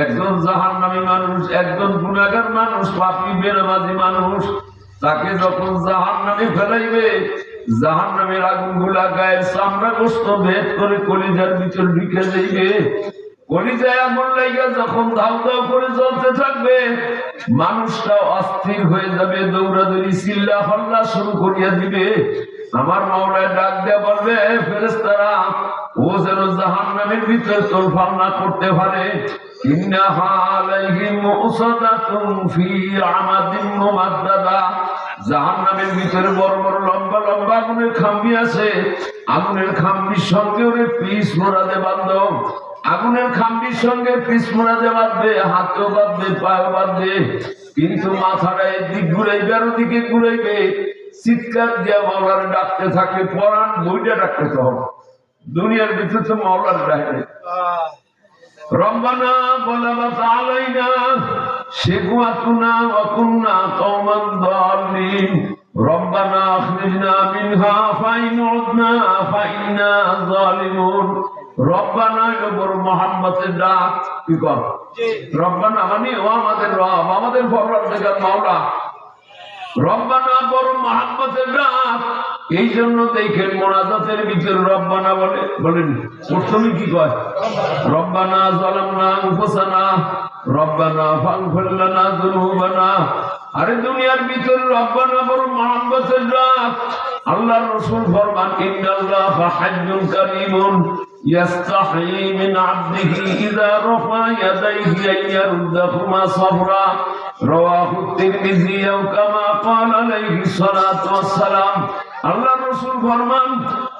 একজন জাহান মানুষ, একজন গুণাগার মানুষ, পাপি, বেনামাজি মানুষ, তাকে যখন জাহান ফেলাইবে জাহান নামের আগুনগুলা গায়ের চামড়া গোস্ত ভেদ করে কলিজার ভিতর ঢুকে যাইবে। থাকবে অস্থির হয়ে যাবে, দৌড়াদৌড়ি শুরু করিয়া দিবে। আমার ফেরেস্তারা ও যেন ভিতর তোলফাল না করতে পারে আগুনের খাম্বির সঙ্গে পিস বাঁধবে, হাতেও বাঁধবে বাঁধবে। কিন্তু মাথাটা এদিক ঘুরাইবে আর ওদিকে ঘুরাইবে। চিৎকার দিয়া মাওলার ডাকতে থাকে, পরাণ বইটা ডাকতে হবে। দুনিয়ার ভিতরে তো মাওলার ডাকে রব্বানা বলামা আলাইনা শেকুয়াতুনা ওয়াকুন্না কওমান দালিন রব্বানা আখরিজনা মিনহা ফাইন উদনা ফাইন্না যালিমুন রব্বানা ডাক কি কর? রব্বানা মানে ও আমাদের রব আমাদের মাওলা। রব্বানা বড় মোহাম্মদের ডাক এই জন্য দেখেন মোনাজাতের ভিতরে রব্বানা বলে। বলেন, প্রথমে কি কয়? রব্বানা জালামনা আনফুসানা, রব্বানা ফাগফির লানা যুনুবানা। আরে দুনিয়ার ভিতরে রব্বানা বড় মোহাম্মদের ডাক আল্লাহর রাসূল ফরমান, ইন্নাল্লাহা হাজ্জুন কারীমুন। يستحي من عبده إذا رفع يديه أن يردهما صبرا رواه الترمذي أو كما قال عليه الصلاة والسلام আল্লাহ রসুল ফরমান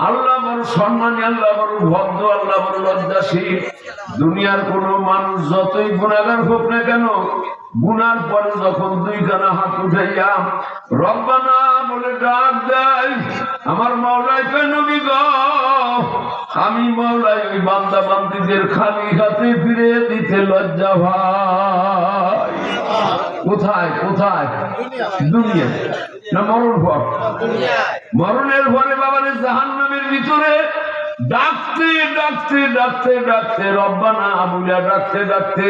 আল্লাহ বড় সম্মানী আল্লাহ বড় ভদ্র আল্লাহ বড় লজ্জাশীল দুনিয়ার কোন মানুষ যতই গুণাগার হোক না কেন গুনার পরে যখন দুই খানা হাত উঠাইয়া, রব্বানা বলে ডাক দেয়, আমার মাওলাই কেন বিগ আমি মাওলাই ওই বান্দা বান্দিদের খালি হাতে ফিরে দিতে লজ্জা ভাই। কোথায় কোথায়? দুনিয়া না মরণ পর? মরণের পরে বাবার জাহান নামের ভিতরে ডাকতে ডাকতে ডাকতে ডাকতে, রব্বানা আবুলা ডাকতে ডাকতে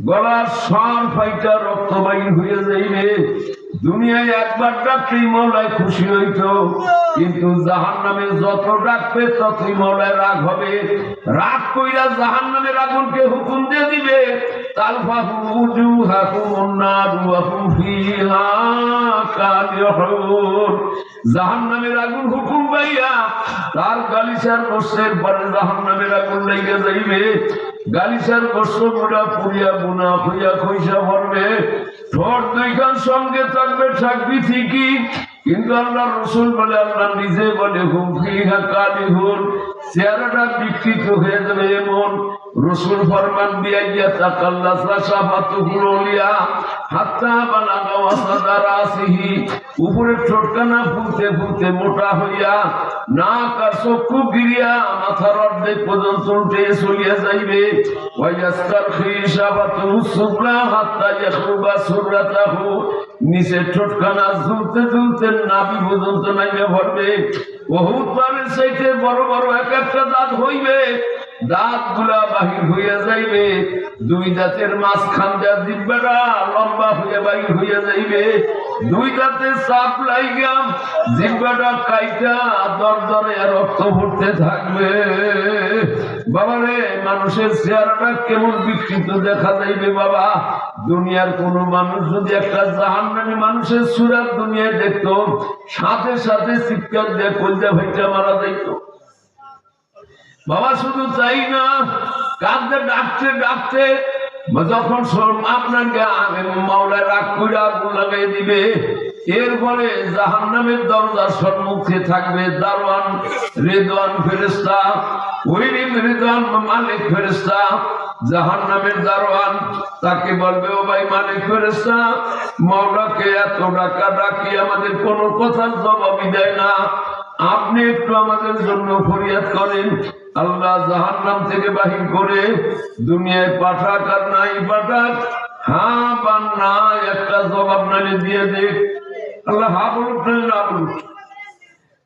গলার সার ফাইটা রক্ত বাইর হয়ে যাইবে। দুনিয়ায় একবার ডাকলেই মৌলায় খুশি হইত। কিন্তু জাহান নামে যত ডাকবে ততই মৌলায় রাগ হবে। রাগ কইরা জাহান নামে রাগুনকে হুকুম দিয়ে দিবে জাহান নামের আগুন হুকুম পাইয়া তার পরে জাহান যাইবে। গালিসার গোষ্ঠ পুরা পুরিয়া বুনা হইয়া খইসা ভরবে ঠোঁট দুইখান সঙ্গে তার থাকবে থাকবি ঠিকই, কিন্তু আল্লাহ রসুল বলে, আল্লাহ নিজে বলে, হুম, ফিহা কালিহুন। চেহারাটা বিকৃত হয়ে যাবে এমন। রসুল ফরমান সাফাতু হুলিয়া হাত্তা রাসিহি উপরে ঠোঁটখানা ফুলতে ফুলতে মোটা হইয়া, নাক আর চক্ষু গিরিয়া, মাথার অর্ধেক পর্যন্ত উঠে চলিয়া যাইবে। ওয়াইয়াস্তার খিসাবাতু সুবলা হাত্তা নিচে ঠোঁটখানা ঝুলতে ঝুলতে নাভি পর্যন্ত নাইবে ভরবে। বহুত পারের সাইতে বড় বড় এক একটা দাঁত হইবে। দাঁতগুলা বাহির হইয়া যাইবে, দুই দাঁতের মাঝখান যা জিব্বাটা লম্বা হইয়া বাহির হইয়া যাইবে, দুই দাঁতে চাপ লাইগা, জিব্বাটা কাইটা দর দরে রক্ত ভরতে থাকবে। বাবারে, মানুষের চেহারাটা কেমন বিকৃত দেখা যাইবে বাবা? দুনিয়ার কোন মানুষ যদি একটা জাহান্নামী মানুষের সুরাত দুনিয়ায় দেখতো, সাথে সাথে চিৎকার দিয়ে কলজা ভাইটা মারা যাইতো। বাবা শুধু তাই না, কাঁদতে, ডাকতে ডাকতে যখন আপনাকে মাওলায় রাগ করে আগুন দিবে, এরপরে জাহান নামের দরজার সম্মুখে থাকবে দারোয়ান, রেদওয়ান ফেরেস্তা ওই রেদওয়ান মালিক ফেরেস্তা জাহান নামের দারোয়ান তাকে বলবে, ও ভাই মালিক ফেরেস্তা মাওলাকে এত ডাকা ডাকি আমাদের কোনো কথার জবাবই দেয় না। আপনি একটু আমাদের জন্য ফরিয়াদ করেন। আল্লাহ জাহান নাম থেকে বাহির করে দুনিয়ায় পাঠাক আর নাই পাঠাক হ্যাঁ বা না একটা জবাব নালে দিয়ে দেখ আল্লাহ হা বলুক না বলুক।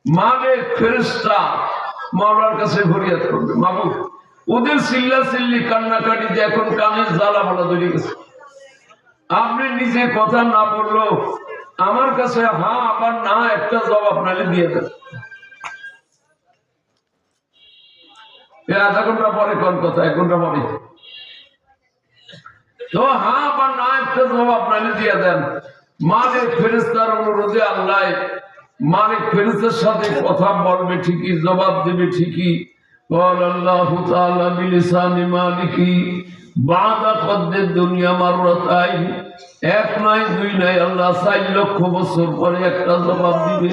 মানে ফেরেস্তা মাওলার কাছে ফরিয়াদ করবে। মাবুক ওদের চিল্লা চিল্লি কান্নাকাটিতে এখন কানের জ্বালা ভালো ধরে গেছে। আপনি নিজে কথা না বলল আমার কাছে হা আবার না একটা জবাব নালে দিয়ে দেন। আধা ঘন্টা পরে কোন কথা এক ঘন্টা পরে তো হ্যাঁ বা না একটা জবাব নালে দিয়ে দেন মালিক ফেরেস্তার অনুরোধে আল্লাহ মালিক ফেরেস্তার সাথে কথা বলবে ঠিকই জবাব দেবে ঠিকই قال الله تعالى بلسان مالكي بعد قد الدنيا مرتين এক নয় দুই নয় আল্লাহ চার লক্ষ বছর পরে একটা জবাব দিবে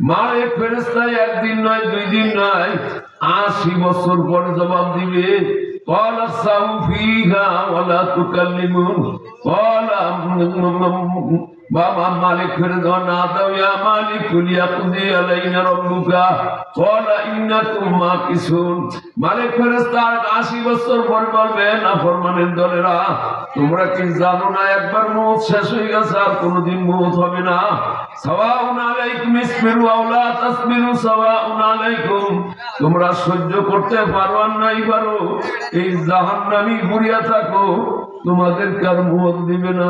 মারে ফেরেস্তায় একদিন নয় দুই দিন নয় আশি বছর পরে জবাব দিবে قال اسعوا فيها ولا تكلمون قال বাবা মালিক ফেরে দাও না দাও ইয়া মালিক, কুলিয়া কুদি আলাইনা রব্বুকা। মালিক ফেরেশতা 80 বছর পর বলবে, না ফরমানের দলেরা, তোমরা কি জানো না, একবার শেষ হয়ে গেছে, আর কোনোদিন হবে না? তোমরা সহ্য করতে পারো আর নাই পারো এই জাহান্নামী ঘুরিয়া থাকো তোমাদের কার মওত দিবে না।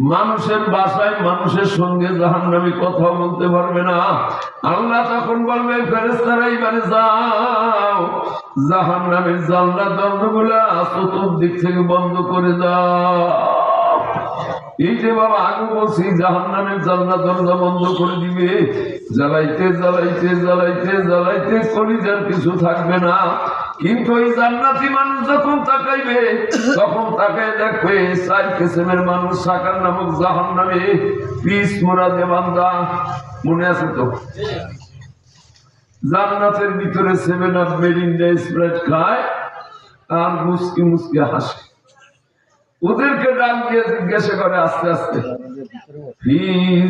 মানুষের বাসায় মানুষের সঙ্গে জাহান জাহান্নামী কথা বলতে পারবে না। আল্লাহ তখন বলবে ফেরেস্তারা এবারে যাও। জাহান জাহান্নামের জানলা দরজাগুলা চতুর্দিক থেকে বন্ধ করে দাও। এই যে বাবা আগে বলছি জাহান নামের জানলা দরজা বন্ধ করে দিবে। জ্বালাইতে জ্বালাইতে জ্বালাইতে জ্বালাইতে কলিজার কিছু থাকবে না। কিন্তু ওই জান্নাতি মানুষ যখন তাকাইবে, তখন তাকায় দেখবে চার কিসেমের মানুষ সাকার নামক জাহান নামে পিস মোরা দেবান্দা মনে আছে তো? জান্নাতের ভিতরে সেভেন আপ মেরিন্ডা স্প্রেড খায় আর মুসকি মুসকি হাসে। ওদেরকে ডাক দিয়ে জিজ্ঞাসা করে আস্তে আস্তে, ফি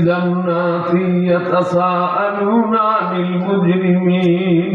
জান্নাতি ইয়াতাসাআলুনা আনিল মুজরিমিন?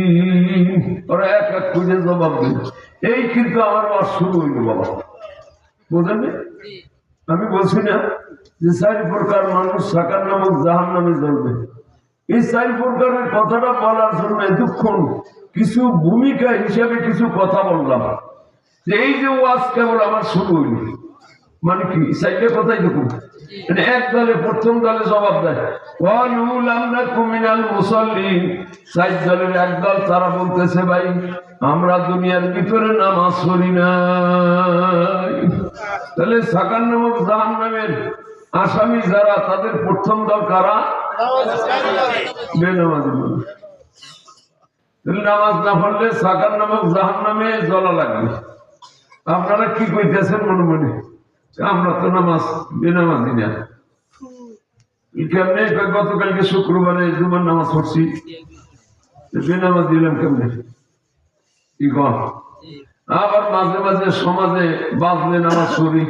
ওরা এক এক করে জবাব দিল এই কিন্তু আমার ওয়াজ শুরু হইল বাবা বুঝলেন আমি বলছি না যে চার প্রকার মানুষ সাকার নামক জাহান নামে জ্বলবে। এই চার প্রকারের কথাটা বলার জন্য এতক্ষণ কিছু ভূমিকা হিসাবে কিছু কথা বললাম। যে এই যে ওয়াজ কেবল আমার শুরু হইল। মানে কি? চারটে কথাই দেখুন। প্রথম দলে জবাব দেয় তারা বলতেছে, ভাই, আমরা দুনিয়ার ভিতরে নামাজ পড়ি তাহলে সাকার নামক জাহান নামের আসামি যারা, তাদের প্রথম দল কারা? বেনামাজি নামাজ না পড়লে সাকার নামক জাহান নামে জ্বলা লাগবে। আপনারা কি কইতেছেন মনে মনে? আমরা তো নামাজ, বেনামাজি না। কেমনে গতকালকে শুক্রবারে জুমার নামাজ পড়ছি। বেনামাজ দিলাম কেমনে? কি কন আবার মাঝে মাঝে সমাজে বাজলে নামাজ পড়ি।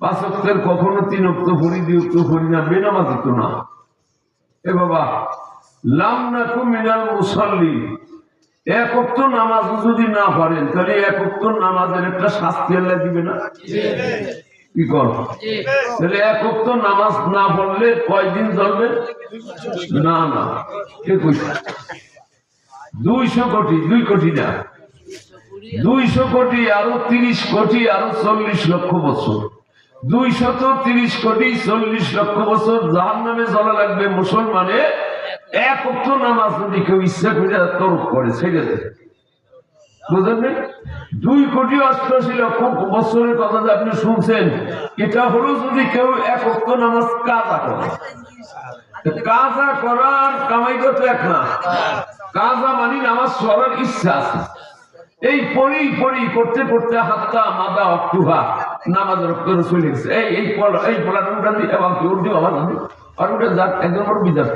পাঁচ কখনো তিন অক্ট পড়ি, দুই অক্ট পড়ি না, বেনামাজি তো না। এ বাবা, লাম নাকু মিনাল মুসল্লি। এক অক্ট নামাজ যদি না পারেন, তাহলে এক অক্ট নামাজের একটা শাস্তি আল্লাহ দিবে না? কি কর? তাহলে এক অক্ট নামাজ না পড়লে কয়দিন চলবে? না না। কে দুইশো কোটি দুই কোটি না। দুইশো কোটি আরও তিরিশ কোটি আরও চল্লিশ লক্ষ বছর। দুইশত তিরিশ কোটি চল্লিশ লক্ষ বছর জাহান নামে জ্বলা লাগবে মুসলমানে। এক নামাজ যদি কেউ ইচ্ছা করে তরফ করে ছেড়ে দেয়। দুই কোটি অষ্টআশি লক্ষ বছরের কথা যে আপনি শুনছেন, এটা হলো যদি কেউ এক অক্ট নামাজ কাজা করে। কাজা করার কামাই তো এক না। কাজা মানি নামাজ পড়ার ইচ্ছা আছে। এই পড়ি পড়ি করতে করতে হাতটা মাদা অক্টুভা নামাজ অক্টরে চলে গেছে। এই এই পড়া, এই পড়াটা উঠা দিয়ে এবং উঠি আবার উঠি আর উঠে যাক, একজন ওর বিদার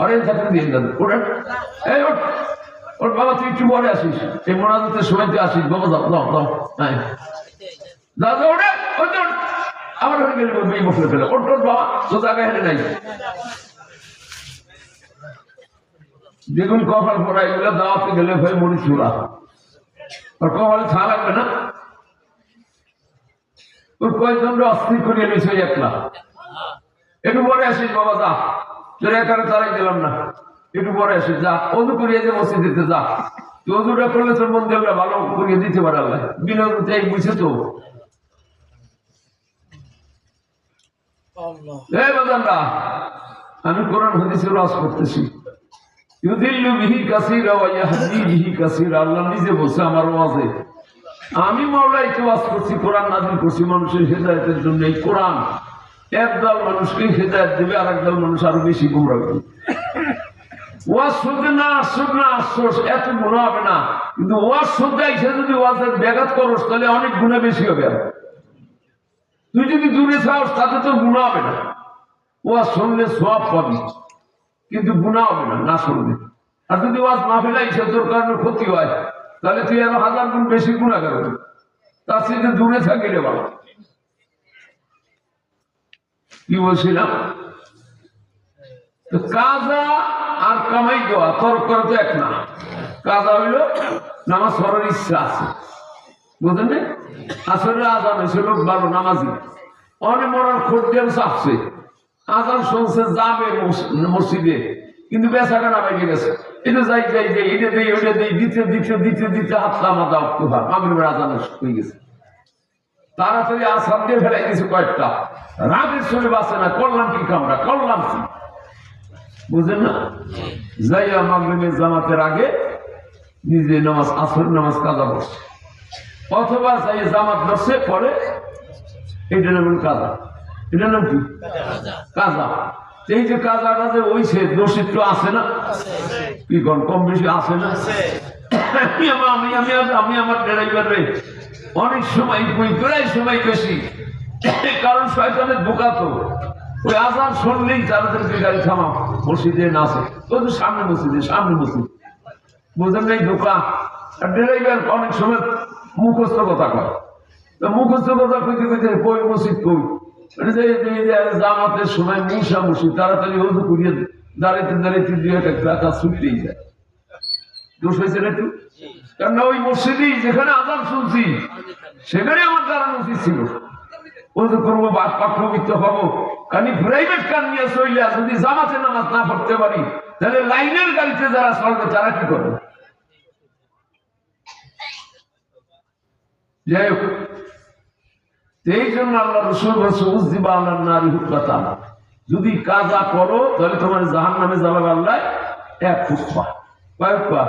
অরে চাকরি দিয়ে দেন ওটা এই ওর বাবা, তুই একটু পরে আসিস। এই মোনাজাতের সময় তুই আসিস। বাবা, যাও যাও যাও। হ্যাঁ তোর না? অস্থির করিয়ে নিয়েছে একলা। একটু পরে আসিস, বাবা, যা। তোর একারে তারাই গেলাম না। একটু পরে আসিস যা অজু করিয়ে যে মসজিদে যা। তুই অজুটা করলে তোর মন দেবটা ভালো করিয়ে দিতে পারে আল্লাহ। এই বুঝে তো। আমি কোরআন হাদিসের রস করতেছি। ইউদিল্লু বিহি কাসীরা ওয়া ইয়াহদি বিহি কাসীরা। আল্লাহ নিজে বলছে আমার ওয়াজে। আমি মাওলাইকে ওয়াজ করছি কোরআন নাযিল করছি মানুষের হেদায়েতের জন্য এই কোরআন। একদল মানুষকে হেদায়েত দেবে আর একদল মানুষ আরও বেশি গুমরা করবে। কিন্তু হবে। না। গুণা হবে না না শুনলে। আর যদি ওয়াজ মাহফিলা এসে তোর কারণে ক্ষতি হয়, তাহলে তুই আরও হাজার গুণ বেশি গুণা করবি। তার সাথে দূরে থাকিলে বাবা কি বলছিলাম? তো কাজা আর কামাই দেওয়া করা তো এক না। কাজা হইল নামাজ পড়ার ইচ্ছা আছে। বুঝলেন? আসলে আজান হয়েছে লোক নামাজি। অনেক মরার চাপছে। আজান শুনছে যাবে মসজিদে, কিন্তু না বেরিয়ে গেছে। এটা যাই যাই যাই, এটা দিই ওইটা দিই, দিতে দিতে দিতে দিতে হাতটা মাথা অক্টোভা মাগরিবের আজান হয়ে গেছে। তাড়াতাড়ি আসাম দিয়ে ফেলাই দিয়েছে কয়েকটা। রাগের সঙ্গে বাঁচে না, করলাম কি কামরা? করলাম কি? বুঝলেন না? যাইয়া মাগরিবের জামাতের আগে নিজে নামাজ আসর নামাজ কাজা বসছে অথবা যাই জামাত বসছে পরে এটা নাম কাজা। এটা নাম কি? কাজা। এই যে কাজাটা যে ওইছে দোষিত তো আছে না? কি কন, কম বেশি আছে না? আমি আমি আমি, আমি- আমি আমার ড্রাইভারে অনেক সময় প্রায় সময় বেশি কারণ শয়তানের বোকা তো। ওই আজান শুনলেই তাদেরকে গাড়ি থামাও। মসজিদে না আসে তো তো সামনে মসজিদে সামনে মসজিদ। বুঝলেন নাই দোকা আর ড্রাইভার অনেক সময় মুখস্থ কথা কয়। মুখস্থ কথা কইতে কইতে কই মসজিদ কই? জামাতের সময় মূষা মুসি তাড়াতাড়ি হজু করিয়ে দাঁড়াইতে দাঁড়াইতে দুই এক টাকা ছুটতেই যায়। দোষ হয়েছে না একটু? কারণ ওই মসজিদেই যেখানে আজান শুনছি সেখানে আমার দাঁড়ানো উচিত ছিল। ওজু করব পবিত্র হব প্রাইভেট নিয়ে চললে যদি জামাতে নামাজ না পড়তে পারি, তাহলে লাইনের গাড়িতে যারা চলবে, তারা কি করবে? যাই হোক, এই জন্য আল্লাহ রসুল আল্লাহ নারী যদি কাজা করো, তাহলে তোমার জাহান নামে যাবে আল্লাহ এক হুকপা। কয় হুকপা?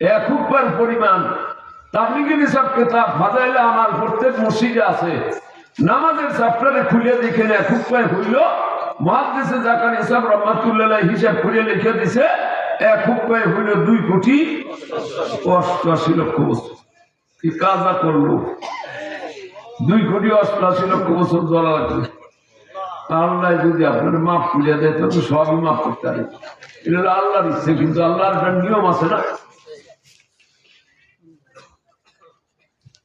এক হুকপার পরিমাণ। তাবলিগি নিসাব কেতাব ফাজাইলে আমার প্রত্যেক মসজিদে আছে। নামাজের চ্যাপ্টারে খুলে দেখে এক হুকপায় হইল মহাদেশে জাকার ইসাব রহমাতুল্লাহ হিসাব করে লিখে দিছে এক হুকপায় হইল, দুই কোটি অষ্টআশি লক্ষ বছর। কি কাজা করল? দুই কোটি অষ্টআশি লক্ষ বছর জ্বলা লাগবে আল্লাহ যদি আপনার মাফ করে দেয় তবে সবই মাফ করতে পারে এটা আল্লাহর ইচ্ছে, কিন্তু আল্লাহর একটা নিয়ম আছে না?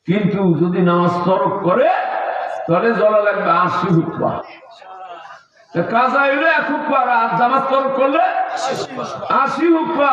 কিন্তু যদি নামাজ তরক করে তাহলে জলা লাগবে আশি হুকবা? কাজা হইলে এক হুকবা আর জামাত করলে আশি হুকবা।